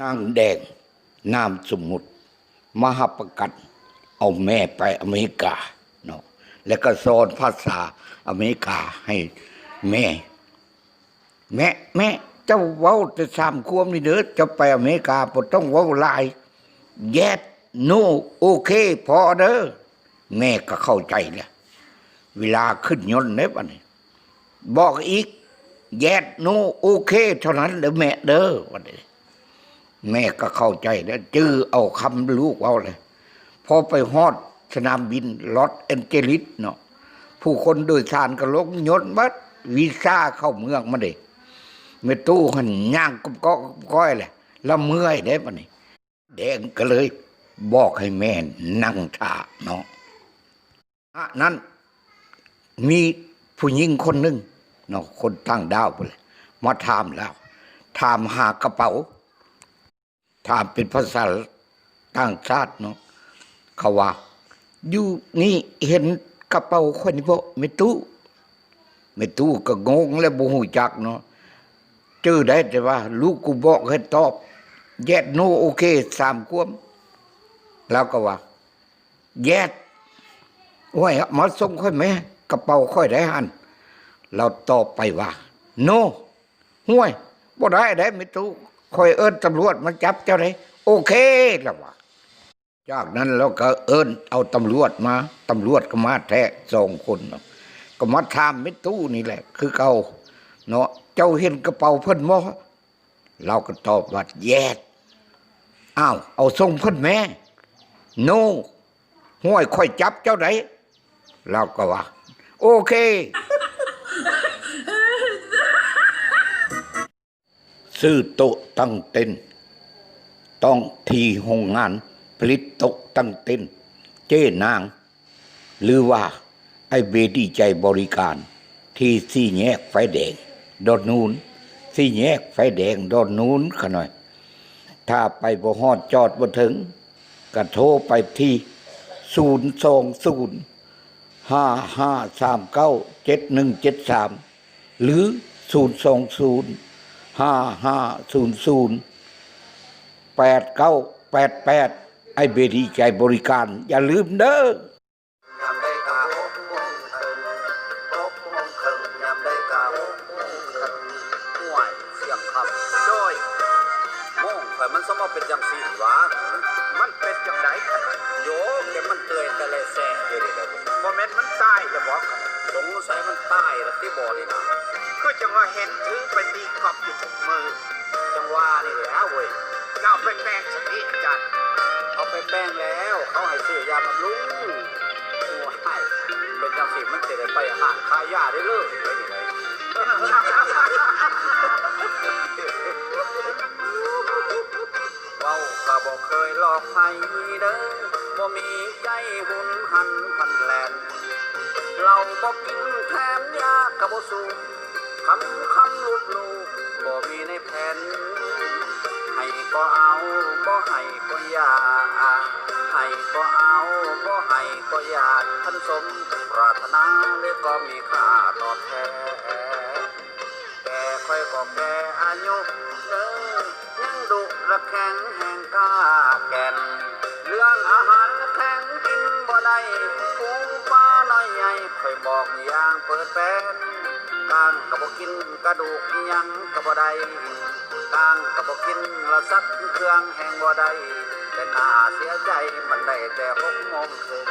นางแดงนามสมมุติมหาประกันเอาแม่ไปอเมริกาเนาะแล้วก็สอนภาษาอเมริกาให้แม่ แม่แม่เจ้าเว้าแต่สามควมนี่เด้อจะไปอเมริกาบ่ต้องเว้าลายแยดโนโอเค พอเด้อแม่ก็เข้าใจแล้วเวลาขึ้นยนต์เนี่ยบันี้บอกอีกแยดโนโอเค เท่านั้นเด้อแม่เด้อวันนี้ แม่ก็เข้าใจแล้วจื้อเอาคำลูกเอาเลยพอไปฮอดสนามบินลอสแอนเจลิสเนาะผู้คนโดยสารก็ลงยนต์บัดวีซ่าเข้าเมืองมาเด้เมตู้หันย่างกับก็ก้อยแหละล้วเมื่อยได้ปะนี่แดงก็เลยบอกให้แม่นั่งท่าเนาะอะนั้นมีผู้หญิงคนหนึ่งเนาะคนตั้งดาวไปเลยมาถามแล้วถามหากระเป๋า ถามเป็นภาษาต่างชาติเนาะเขาว่า อยู่นี่เห็นกระเป๋าคนนี้บ่ไม่ตู้ไม่ตู้ก็งงและบ่ฮู้จักเนาะเจอได้แต่ว่า ลูกกูบอกให้ตอบแยดโนโอเคสามควม แล้วก็ว่าแยดโอ้ยมาส่งค่อยไหมกระเป๋าค่อยได้หันเราตอบไปว่า โนห่วยบ่ได้ได้ไม่ตู้ คอยเอิ้นตำรวจมาจับเจ้าได้โอเคแล้วว่าจากนั้นเราก็เอิ้นเอาตำรวจมาตำรวจก็มาแท้สองคนเนาะก็มาถามไม่ตู้นี่แหละ คือเก่าเนาะเจ้าเห็นกระเป๋าเพิ่นบ่เราก็ตอบว่าแยดอ้าวเอาส่งเพิ่นแม่โนห้วยค่อยจับเจ้าไดเราก็ว่า โอเค ซื้อโต๊ะตั้งเต้น ต้องทีโรงงาน ผลิตโต๊ะตั้งเต้น เจ้นาง หรือว่าไอเบดีใจบริการ ที่สี่แยกไฟแดง ดอนนูนสี่แยกไฟแดง ดอนนูนขะหน่อย ถ้าไปบ่ฮอดจอดบ่ถึงก็โทรไปที่ศูนย์สองศูนย์ห้าห้าสามเก้าเจ็ดหนึ่งเจ็ดสามหรือศูนย์สองศูนย์ ห้าห้าศูนย์ศูนย์แปดเก้าแปดแปดไอเบดีใจบริการ อย่าลืมเด้อยามได้กาหกโมงครึ่งหกโมงครึ่งยามได้กาหกโมงครึ่งห่วยเสียงคำโดยโมงข่อยมันสมมาเป็นจังสีวะมันเป็นจังไดขนาดโยเข็มมันเตยแต่ละแซ่อยู่ดิเด้อโมเมนต์มันตายจะบอกสงสัยมันตายแล้วที่บ่อนี่นะ เห็นถือไปตีขอบอยู่ทุกมือ จังว่านี่แหละเว้ยเอาไปแปลงสติดจัดเอาไปแป้งแล้วเขาให้ซื้อยาบำรุงโอ้ยเป็นจังสีมันจะได้ไปหาขายยาได้เลยไปนี่เลยเว้าก็บอกเคยหลอกใครเด้อบ่มีใจหุนหันพันแลนเราบ่กินแถมยาก็บ่สูบ คำคำลูกลูกบ่มีในแผ่นให้ก็เอาบ่ให้ก็อย่าให้ก็เอาบ่ให้ก็อย่าท่านสมปรารถนาหรือก็มีค่าตอบแทนแก่ค่อยก็แก่อายุเด้อยังดุระแข็งแห่งกล้าแก่นเรื่องอาหารแข็งกินบ่ได้ปูปลาน้อยใหญ่ค่อยบอกอย่างเปิดแปน กลางก็บ่กินกระดูกยังก็บ่ได้ต่างกับบอกกินละสักเครื่องแห่งบ่ได้แต่น่าเสียใจมันได้แต่หกโมงคืน